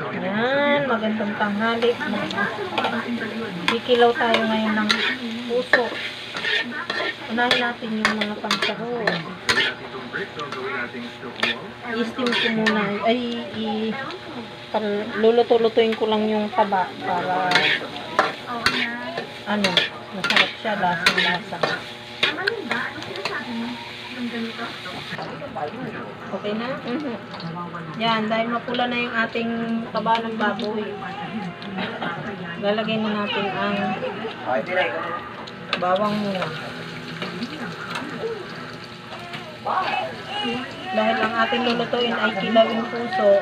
Yan, magandang tanghali. Kikilaw tayo ngayon ng puso. Unahin natin yung mga pansahog. I-steam ko muna. Ay, i... Luluto-lutuin ko lang yung taba para ano, masarap siya, lasang-lasa. Okay na? Mhm. Yan, dahil mapula na yung ating taba ng baboy. Lalagay na natin ang bawang muna. Dahil ang ating lulutuin ay kilawing puso.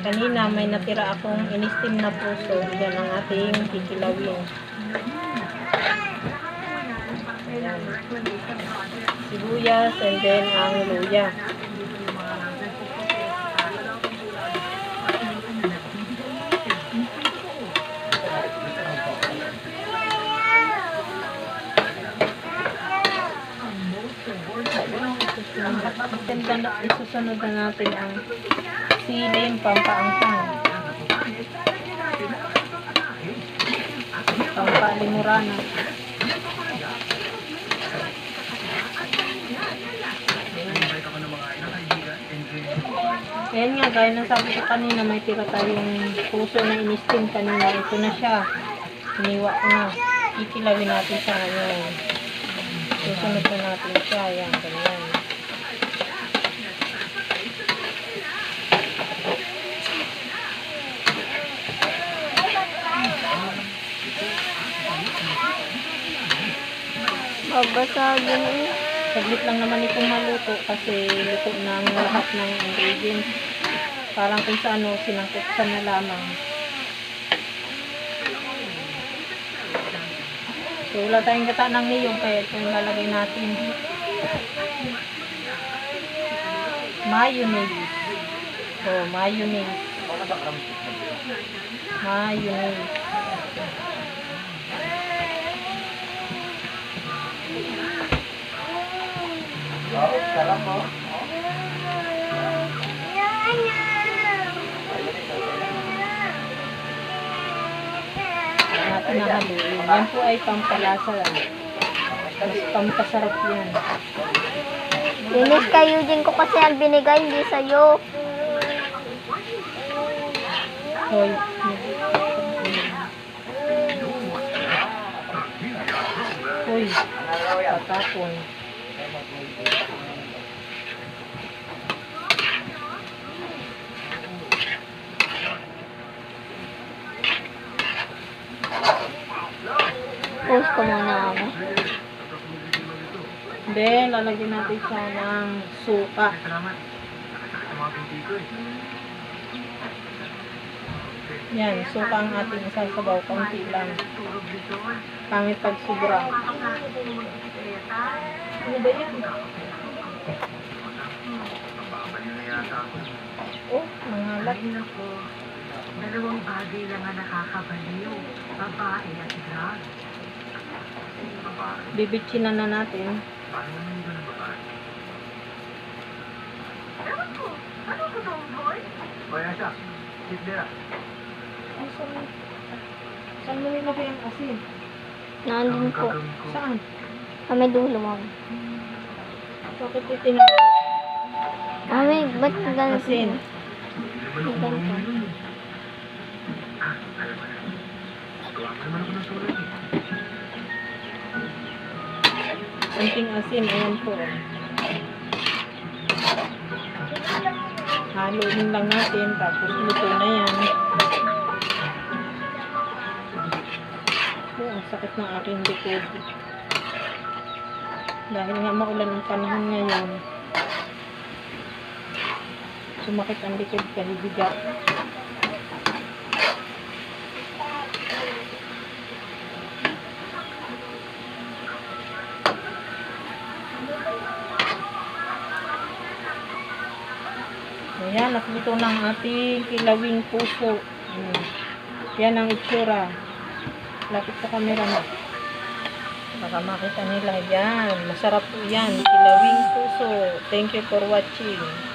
Kanina may natira akong inistim na puso. Yan ang ating kikilawin. Sibuyas and then ang luya. Susunod, isusunod na natin ang siling pampaangkang. Pampalimurana. Ayan nga, gaya ng sabi ko kanina, may tira tayong puso na inistim kanina. Ito na siya. Iniwa ko na. Kikilawin natin siya ngayon. Susunod na natin siya. Ayan, ganyan. Babasagin eh. Saglit lang naman itong maluto kasi luto na lahat ng ingredients. Parang kung sa ano, sinangkutsan na lamang. So, wala tayong gata ng niyong kaya ito yung lalagay natin. Mayonnaise. Oh, mayonnaise. Mayonnaise. Natin nahaluin. Yan po ay pampalasa lang. Mas pampasarap yan. Linis kayo din ko kasi ang binigay, hindi sa'yo. Hoy. Hoy. Patapon. Post ko muna ako. Then, lalagyan natin siya ng suka. Yan, suka ang ating isasabaw. Kaunti lang. Pangit pag sobra. Ano ba yan? Oh, nangalat. Dalawang bagay lang ang nakakabaliw. Babae at drug. Bibitsinan na natin. Ano ko doon, boy? Ay, saan, saan mo nilagay ang asin? Nandun po. Saan? Kami dulo mo. Bakit itinawag Mami, ba't ganito? asin? Ganito. Kunting asin, ayan po. Haluin lang natin, tapos luto na yan. Oh, ang sakit ng aking likod. Dahil nga maulan ang panahon ngayon, sumakit ang likod kasi Ayan, nakluto na ang ating kilawing puso. Ayan. Yan ang itsura. Lapit sa camera mo. Baka makita nila. Yan. Masarap po yan. Kilawing puso. Thank you for watching.